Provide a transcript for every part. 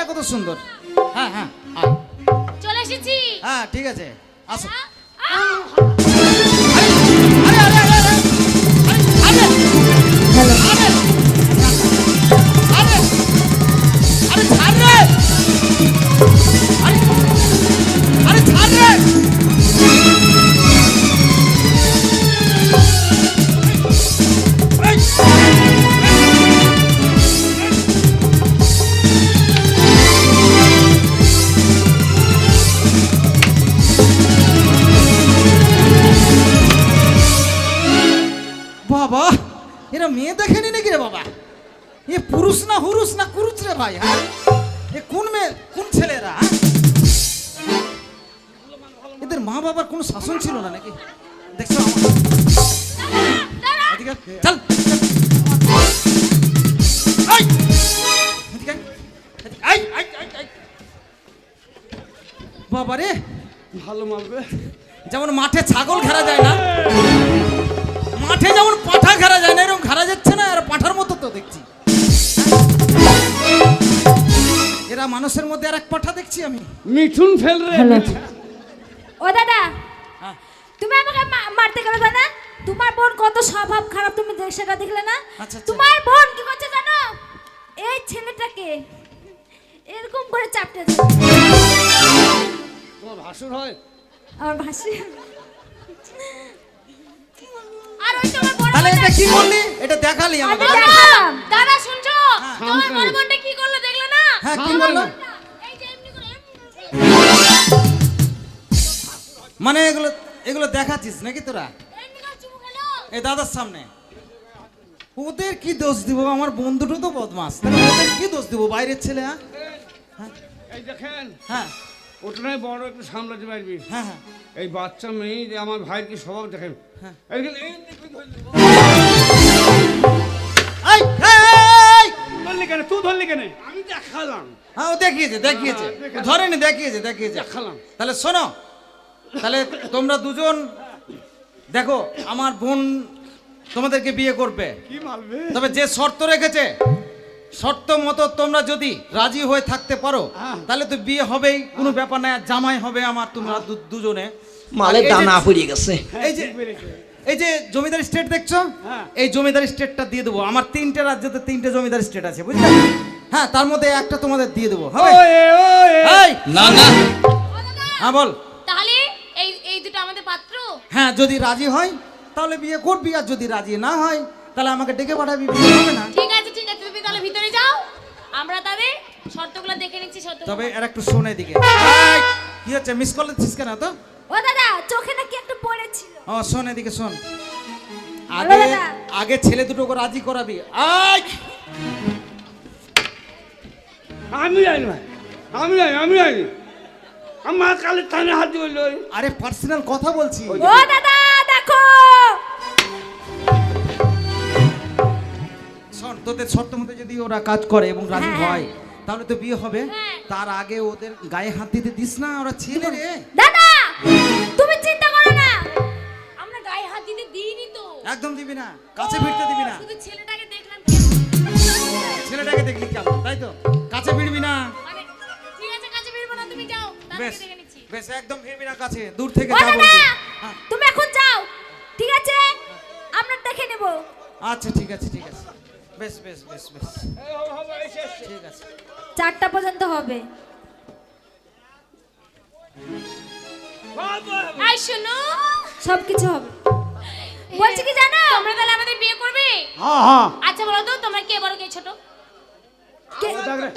না কত সুন্দর হ্যাঁ হ্যাঁ চলে হ্যাঁ ঠিক আছে আসো আরে ছাড় রে পুরুষ না হুরুষ না কুরুচ রে ভাই হ্যাঁ? এ কোন মেয়ে কোন ছেলেরা হ্যাঁ? এদের মা বাবার কোনো শাসন ছিল না নাকি? দেখছ চল। এই! এদিকে আয়, এদিকে আয়, আয়, আয়, আয়। বাবা রে ভালো মারবে যেমন মাঠে ছাগল ঘেরা যায় না মাঠে যেমন পাঠা ঘেরা যায় না এরকম ঘেরা যাচ্ছে না আর পাঠার মতো তো দেখছি। এরা মানুষের মধ্যে আর এক পাঠা দেখছি আমি। মিঠুন ফেল রে ও দাদা হ্যাঁ। তুমি আমাকে মারতে গেলে না তোমার বোন কত স্বভাব খারাপ তুমি সেটা দেখলে না? আচ্ছা, আচ্ছা। তোমার বোন কি করছে জানো? এই ছেলেটাকে এরকম করে চাপটে। তোমার ভাসুর হয়? আমার ভাসি আর ওই তোমার বড় তাহলে এটা কি করলি এটা দেখালি আমাকে। আমি দাদা শুনছো? হ্যাঁ। তোমার বড় বোনটা কি করল হ্যাঁ কি বলল? মানে এগুলো এগুলো দেখাচ্ছিস নাকি তোরা? এই দাদার সামনে। ওদের কি দোষ দিব? আমার বন্ধুটা তো বদমাস। ওদের কি দোষ দিব? বাইরের ছেলে হ্যাঁ? এই দেখেন হ্যাঁ। ওটা নয় বড় একটু সামলাতে পারবি হ্যাঁ হ্যাঁ। এই বাচ্চা মেয়ে যে আমার ভাইয়ের কি স্বভাব দেখেন? হ্যাঁ। ধরলি। কেন? তুই ধরলি কেন? আমি দেখালাম। হ্যাঁ ও দেখিয়েছে দেখিয়েছে। হ্যাঁ, ধরেনি দেখিয়েছে দেখিয়েছে। দেখালাম। তাহলে শোনো তাহলে তোমরা দুজন দেখো আমার বোন তোমাদেরকে বিয়ে করবে। তবে যে শর্ত রেখেছে শর্ত মতো তোমরা যদি রাজি হয়ে থাকতে পারো হ্যাঁ। তাহলে তো বিয়ে হবেই কোনো ব্যাপার নাই আর জামাই হবে আমার তোমরা দুজনে। মালে দানা পড়ে গেছে। এই যে এই যে জমিদার স্টেট দেখছ? হ্যাঁ। এই জমিদার স্টেটটা দিয়ে দেবো। আমার তিনটে রাজ্যতে তিনটে জমিদার স্টেট আছে বুঝলে? হ্যাঁ তার মধ্যে একটা তোমাদের দিয়ে দেবো হবে? ওয়ে ওয়ে এই! না না। হ্যাঁ বল। তাহলে এই এই দুটো আমাদের পাত্র? হ্যাঁ যদি রাজি হয় তাহলে বিয়ে করবি আর যদি রাজি না হয় তাহলে আমাকে ডেকে পাঠাবি বিয়ে হবে না। ঠিক আছে ঠিক আছে তুমি তাহলে ভিতরে যাও। আমরা তাদের শর্তগুলো দেখে নিচ্ছি শর্ত তবে এর একটু শোনে দিকে এই, কি হচ্ছে? মিস কল দিচ্ছিস কেন তো ও দাদা চোখে পড়েছিল ও শোন এদিকে শোন। আগে আগে ছেলে দুটোকে রাজি করাবি। আয়! আমি জানি ভাই। আমি জানি আমি জানি। আমার কালে থানে হাত দিল। আরে পার্সোনাল কথা বলছি। ও দাদা দেখো। শোন তোদের শর্ত মতো যদি ওরা কাজ করে এবং রাজি হ্যাঁ। হয় তাহলে তো বিয়ে হবে। হ্যাঁ। তার আগে ওদের গায়ে হাত দিতে দিস না ওরা ছেলে রে। দাদা তুমি চিন্তা করো না। দিইনি তো। একদম দিবি না কাছে ভিড়তে দিবি না। শুধু ছেলেটাকে দেখলাম ছেলেটাকে দেখলি কেমন তাই তো? কাছে ভিড়বি না। মানে ঠিক আছে কাছে বেরবো না তুমি যাও বেশ দেখে নিচ্ছি। বেশ একদম ভিড়বি না কাছে দূর থেকে ও যা দাদা বলবি হ্যাঁ, তুমি এখন যাও ঠিক আছে? আমরা দেখে নেব। আচ্ছা ঠিক আছে ঠিক আছে। বেশ বেশ বেশ বেশ। ঠিক আছে। চারটা পর্যন্ত হবে। আই শোনো সব কিছু হবে। বলছি কি জানো? তোমরা তাহলে আমাদের বিয়ে করবে? হ্যাঁ হ্যাঁ। আচ্ছা বলো তো তোমরা কে বড় কে ছোট?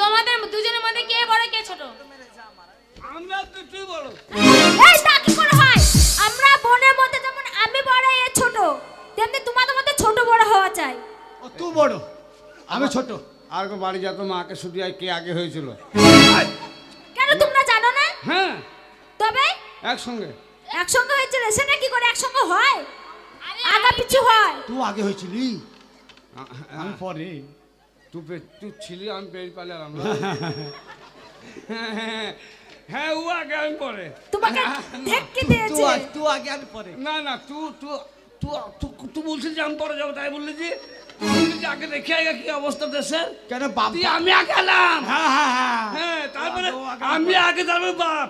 তোমাদের দুজনের মধ্যে কে বড় কে ছোট? আমরা তো তুই বলো এই তা কি করে হয়? আমরা বোনের মধ্যে যেমন আমি বড় এ ছোট তেমনি তোমাদের মধ্যে ছোট বড় হওয়া চাই। ও তুই বড় আমি ছোট। আর কো বাড়ি যেত মাকে শুধু কে আগে হয়েছিল। কেন তোমরা জানো না? হ্যাঁ। তবে একসঙ্গে। একসঙ্গে হয়েছিল সেটা কি করে একসঙ্গে হয়? তুই আগে হয়েছিলি? আমি পরে। তুই তুই ছিলি আমি পেয়ে পালাম। হ্যাঁ ও আগে আমি পরে। তোমাকে তুই দিয়েছে। আগে- তুই আগে আমি পরে। না না তুই তুই তুই তুই- তুই বলছিস যে আমি পরে যাব তাই বললি যে? আগে দেখে আগে কি অবস্থা দেশের কেন বাপ আমি আগে এলাম। হ্যাঁ হ্যাঁ হ্যাঁ। হ্যাঁ আগে আমি আগে তারপর বাপ।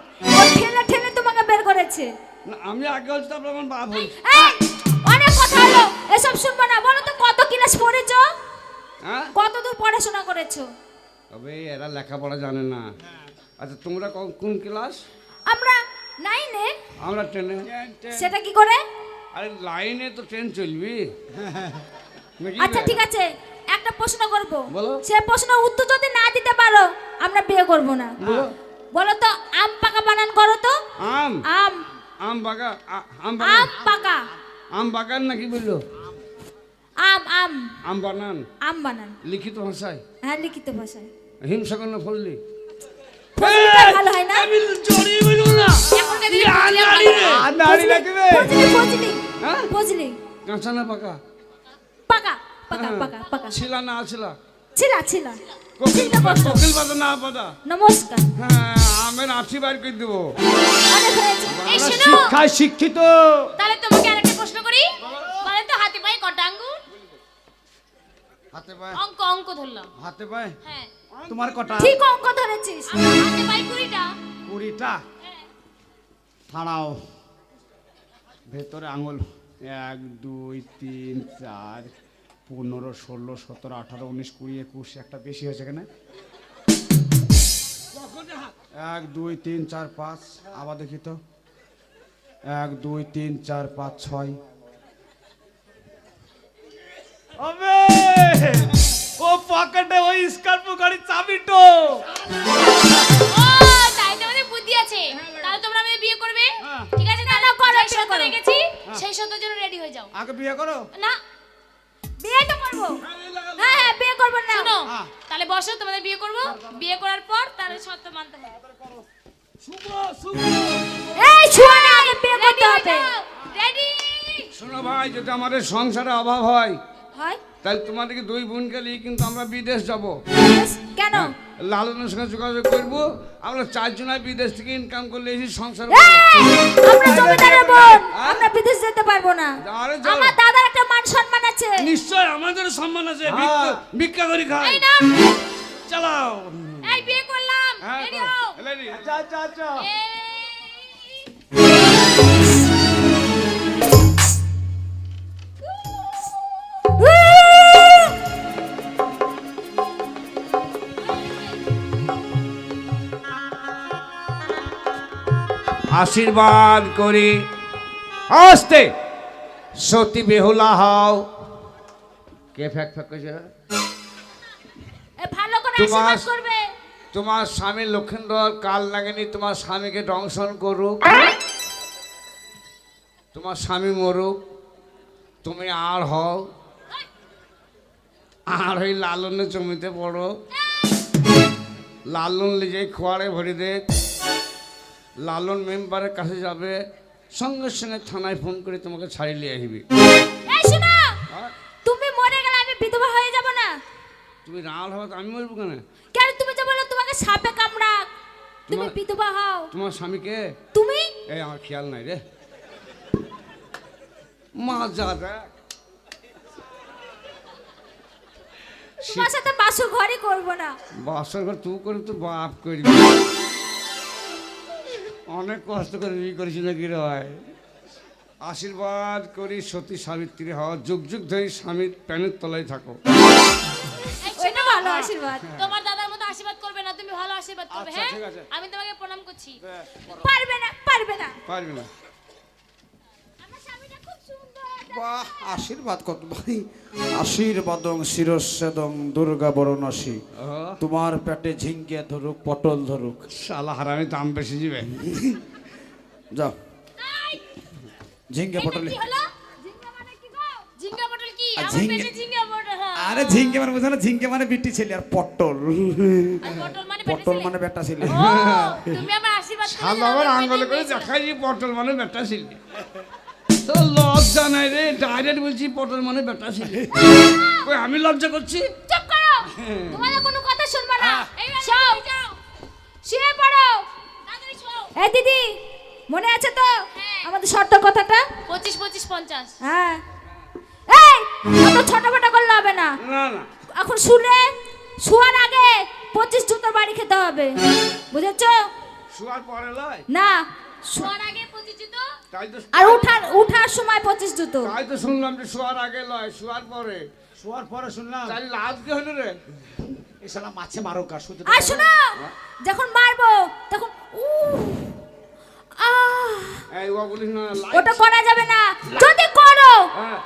ঠেলে ঠেলে তোমাকে বের করেছে। আমি আগে হচ্ছে তারপর আমার বাপ অনেক কথা হলো? এসব শুনব না। বলো তো কত ক্লাস পড়েছো? হ্যাঁ? কত দূর পড়াশোনা করেছ? তবে এরা লেখাপড়া জানে না। আচ্ছা তোমরা কোন- ক্লাস আমরা নাইনে আমরা ট্রেনে সেটা কি করে? আরে লাইনে তো ট্রেন চলবি। আচ্ছা ঠিক আছে। একটা প্রশ্ন করব। সে প্রশ্ন উত্তর যদি না দিতে পারো আমরা বিয়ে করব না। বলো। তো আম পাকা বানান করো তো। আম? আম। আম আম আম পাকা। আম বাগান নাকি বলল? আম আম। আম বানান? আম বানান। লিখিত ভাষায়? হ্যাঁ লিখিত ভাষায়। হিমসাগর না ফললি? ভালো হয় না? আমি বলব না। রাখবে ফজলি ফজলি হ্যাঁ? কাঁচা না পাকা? পাকা পাকা হ্যাঁ। পাকা পাকা। ছিলা না ছিলা ছিলা। ছিলা কোকিল না নমস্কার। হ্যাঁ আমের আঠি বার করে দেবো। শিক্ষায় শিক্ষিত। প্রশ্ন করি? বলে তো হাতে পায়ে কটা আঙ্গুল? হাতে পায়ে? অঙ্ক অঙ্ক ধরলাম। হাতে পায়ে? হ্যাঁ। তোমার কটা? ঠিক অঙ্ক ধরেছিস। হাতে পায়ে কুড়িটা। কুড়িটা? দাঁড়াও। ভেতরে আঙুল। এক দুই তিন চার পনেরো ষোলো সতেরো আঠারো উনিশ কুড়ি একুশ একটা বেশি হয়েছে এখানে। এক দুই তিন চার পাঁচ। আবার দেখি তো। এক দুই তিন চার পাঁচ ছয়। ও পকেটে ওই স্কর্পিও গাড়ির চাবিটো ও তাই তো বুদ্ধি আছে। তাহলে তোমরা আমাদের বিয়ে করবে? হ্যাঁ। ঠিক আছে তাহলে করো, যে বিয়ে শর্ত করো। রেখেছি। সেই জন্য রেডি হয়ে যাও। আগে বিয়ে করো? না। বিয়ে তো করব। হ্যাঁ হ্যাঁ বিয়ে করব না। শোনো। হ্যাঁ। তাহলে বসো তোমাদের বিয়ে করব। বিয়ে করার পর তাহলে সত্য মানতে হবে। এই শুয়া আগে বিয়ে করতে হবে। রেডি শোনো ভাই যদি আমাদের সংসারে অভাব হয় হয়? তাহলে তোমাদেরকে দুই বোনকে নিয়ে কিন্তু আমরা বিদেশ যাব। কেন? লালনের সঙ্গে যোগাযোগ করব। আমরা চারজনায় বিদেশ থেকে ইনকাম করলে এসে সংসার আমরা জমিদারের বোন আমরা বিদেশ যেতে পারব না। আমার দাদার একটা মান সম্মান আছে। নিশ্চয় আমাদের সম্মান আছে। ভিক্ষা- ভিক্ষা করি খাই। চালাও এই বিয়ে করলাম হ্যাঁ রেডি Ready? আচ্ছা আচ্ছা আচ্ছা আশীর্বাদ করি। আসতে। সত্যি বেহুলা হও। কে ফ্যাক ফ্যাক করছে এ, ভালো করে আশীর্বাদ করবে। তোমার স্বামী লক্ষেন্দ্র কাল লাগেনি তোমার স্বামীকে দংশন করুক। তোমার স্বামী মরুক। তুমি আর হও। আর ওই লালনের জমিতে পড়ো। লালন লিজে খোয়ারে ভরি দেখ লালন মেম্বারের কাছে যাবে। সঙ্গে সঙ্গে থানায় ফোন করে তোমাকে ছাড়িয়ে নিয়ে আসবি। হ্যাঁ? তুমি মরে গেলে আমি বিধবা হয়ে যাব না। তুমি রাল তো আমি মরবো কেন তোমাকে সাপে কামড়াক তুমি বিধবা হও। তোমার স্বামীকে? তুমি? এই আমার খেয়াল নাই রে। মা যা তোমার সাথে বাসুর ঘরই করব না। বাসর ঘর তুই করে তো বাপ করবি। অনেক কষ্ট করে বিয়ে করেছি নাকি রে ভাই? আশীর্বাদ করি সতী সাবিত্রী হওয়া যুগ যুগ ধরে স্বামীর প্যানের তলায় থাকো। এই ভালো আশীর্বাদ। তোমার দাদার মতো আশীর্বাদ করবে না তুমি ভালো আশীর্বাদ করবে আচ্ছা, হ্যাঁ? আমি তোমাকে প্রণাম করছি। পারবে না পারবে না। পারবি না। আমার স্বামীটা খুব সুন্দর। বাহ আশীর্বাদ কত ভাই। আশীর্বাদং শিরস্বেদং দুর্গা বরণসী তোমার পেটে ঝিঙ্গে ধরুক পটল ধরুক। শালা হারামি দাম বেশি যাবে যাও। ঝিঙ্গে পটল কি হলো ঝিঙ্গা মানে কি গো ঝিঙ্গা পটল কি আর হ্যাঁ। আরে ঝিঙ্গে মানে বুঝো না? ঝিঙ্গে মানে বিটি ছেলে আর পটল। পটল মানে মানে বেটা ছেলে। ও আমার করে শালা দাও, আবার আমার আঙ্গলে করে দেখাই পটল মানে বেটা ছিল। তো লজ্জা নাই রে ডাইরেক্ট বলছি পটল মানে বেটা ছিল। কই আমি লজ্জা করছি? চুপ করো! তোমাদের কোনো কথা শুনব না। যাও। শুয়ে পড়ো। এই দিদি মনে আছে তো? হ্যাঁ। আমাদের শর্ত কথাটা? পঁচিশ পঁচিশ পঞ্চাশ। হ্যাঁ। অত ছোটখাটো করলে হবে না। না না। এখন শুনে শোয়ার আগে পঁচিশ জুতোর বাড়ি খেতে হবে। বুঝেছ? শুয়ার পরে লয়? না শোয়ার আগে পঁচিশ জুতো আর উঠার উঠার সময় পঁচিশ জুতো। তাই তো শুনলাম যে শুয়ার আগে লয় শুয়ার পরে। শোয়ার পরে শুনলাম। তাই লাভ হলো রে? এ মাছে মারো আর শোনো যখন মারবো তখন উহ, আহ, ওটা করা যাবে না। যদি করো হ্যাঁ।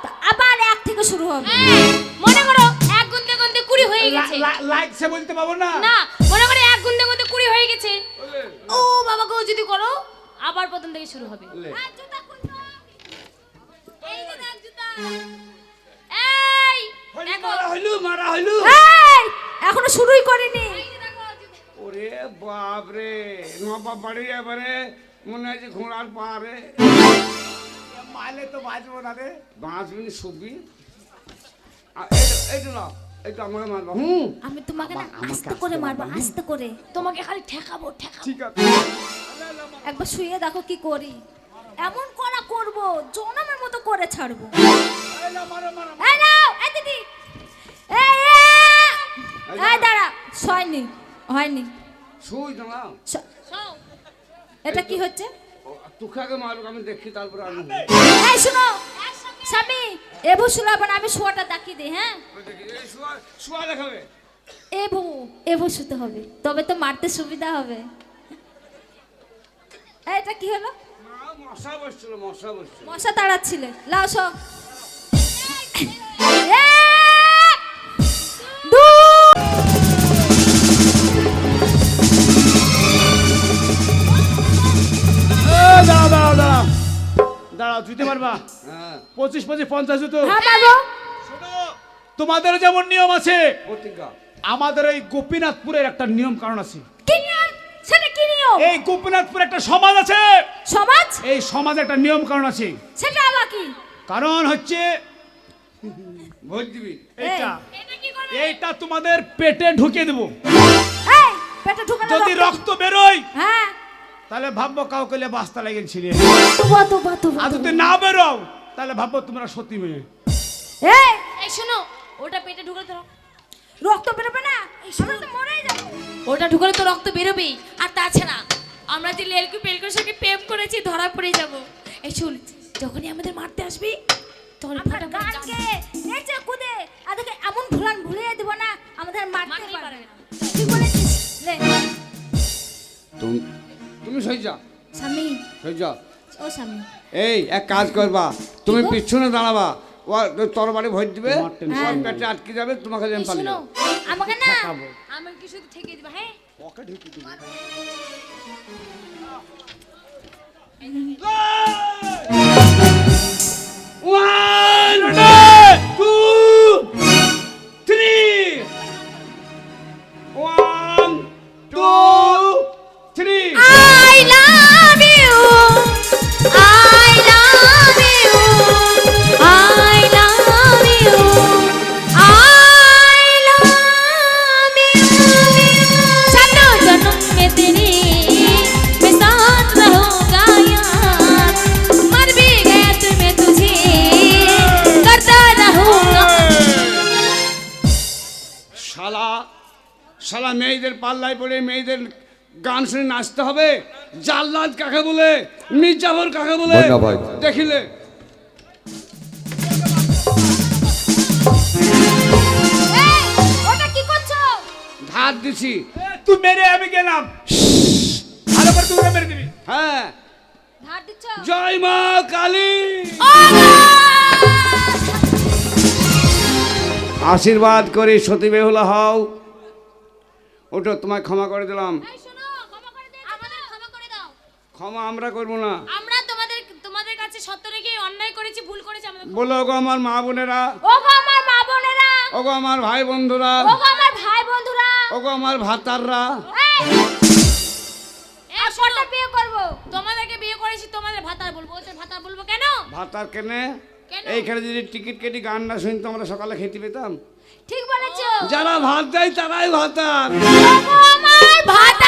থেকে শুরু হবে। হ্যাঁ, মনে করো এক গুনতে গুনতে কুড়ি হয়ে গেছে। লাগছে বলতে পাবো না? না মনে করো এক গুনতে গুনতে কুড়ি হয়ে গেছে। ও বাবা গো যদি করো আবার প্রথম থেকে শুরু হবে। জুতা খুলছো? এই যে দেখ জুতা। এই মারা হইলু মারা হইলু। এই, এখনও শুরুই করিনি। ওরে বাপ রে নবাব বাড়ি এবারে মনে হয় যে ঘোড়ার পা রে মারলে তো বাঁচবো না রে। বাঁচবিনি শুবি। এইটা না আমার মারবা। হুম। আমি তোমাকে না আস্তে করে মারবো আস্তে করে। তোমাকে খালি ঠেকাবো ঠেকাবো। ঠিক আছে। একবার শুয়ে দেখো কি করি। এমন করা করব জনমের মতো করে ছাড়বো। এই দিদি। এই, দাঁড়া হয়নি হয়নি। শুই না এটা কি হচ্ছে? তোকে আগে মারুক আমি দেখি তারপরে আমি এই শুনো স্বামী এবু শুলাবেন আমি শোয়াটা দেখিয়ে দিই হ্যাঁ? শুয়া শুয়া দেখাবে। এবু এবু শুতে হবে তবে তো মারতে সুবিধা হবে। এটা কি হলো? মশা বসছিল মশা বসছিল। মশা তাড়াচ্ছিলে লাও সব দাঁড়াও দাঁড়াও দাঁড়াও দাঁড়াও জুতে পারবা? হ্যাঁ। পঁচিশ পঁচিশ পঞ্চাশ জুতো হ্যাঁ তোমাদের যেমন নিয়ম আছে আমাদের এই গোপীনাথপুরের একটা নিয়ম কারণ আছে। সেটা কি নিয়ম? এই গোপীনাথপুর একটা সমাজ আছে। সমাজ? এই সমাজে একটা নিয়ম কারণ আছে। সেটা আবার কি? কারণ হচ্ছে ভোট দিবি এইটা এটা কি করবে এইটা তোমাদের পেটে ঢুকিয়ে দেবো। এই যদি রক্ত- বেরোয় হ্যাঁ। তাহলে ভাববো কাউ কইলে বাস্তা তুবা আর যদি না বেরো তাহলে ভাববো তোমরা সত্যি মেয়ে। এই! এই শোনো ওটা পেটে ঢুকলে তো রক্ত- বেরোবে না? আমরা তো মরেই যাব। ওটা ঢুকলে তো রক্ত বেরোবেই আর তাছাড়া আমরা যে লেলকু পেলকুর সঙ্গে প্রেম করেছি ধরা পড়ে যাব। এই শুন যখনই আমাদের মারতে আসবি তখন আমরা গানকে জান- নেচে কুদে আদেরকে এমন ভুলান ভুলিয়ে দিব না আমাদের মারতে পারবে না। না। ঠিক বলেছিস লে তুমি তুমি সই যা। স্বামী। সই যা। ও স্বামী। এই এক কাজ করবা তুমি? পিছনে দাঁড়াবা ও তরবারি ভর দিবে ওর পেটে আটকে যাবে তোমাকে যেন পালিয়ে যাবে। আমাকে না আমাকে কি শুধু ঠেকে দিবা হ্যাঁ? One, two, গান শুনে নাচতে হবে। জাল্লাদ কাকে বলে? মির্জাফর কাকে বলে। দেখিলে। এই, ওটা কি করছ? ধার দিছি। তুই মেরে আমি গেলাম। ভালো করে তুই মেরে দিবি হ্যাঁ ধার দিচ্ছ জয় মা কালী আশীর্বাদ করে সতী বেহুলা হও ওটা তোমায় ক্ষমা করে দিলাম এই শোনো ক্ষমা করে দে আমাদের ক্ষমা করে দাও ক্ষমা আমরা করব না। আমরা তোমাদের তোমাদের কাছে সত্য রেখে অন্যায় করেছি ভুল করেছি আমাদের বলো গো আমার মা বোনেরা। ওগো আমার মা বোনেরা। ওগো আমার ভাই বন্ধুরা। ওগো আমার ভাই বন্ধুরা। ওগো আমার ভাতাররা। কটা বিয়ে করব? তোমাদেরকে বিয়ে করেছি তোমাদের ভাতার বলব। ওদের ভাতার বলব কেন? ভাতার কেনে? এইখানে যদি টিকিট কেটে গান না শুনতো আমরা সকালে খেতে পেতাম? ঠিক বলেছ। যারা ভাত দেয় তারাই ভাতার। ওগো আমার ভাতা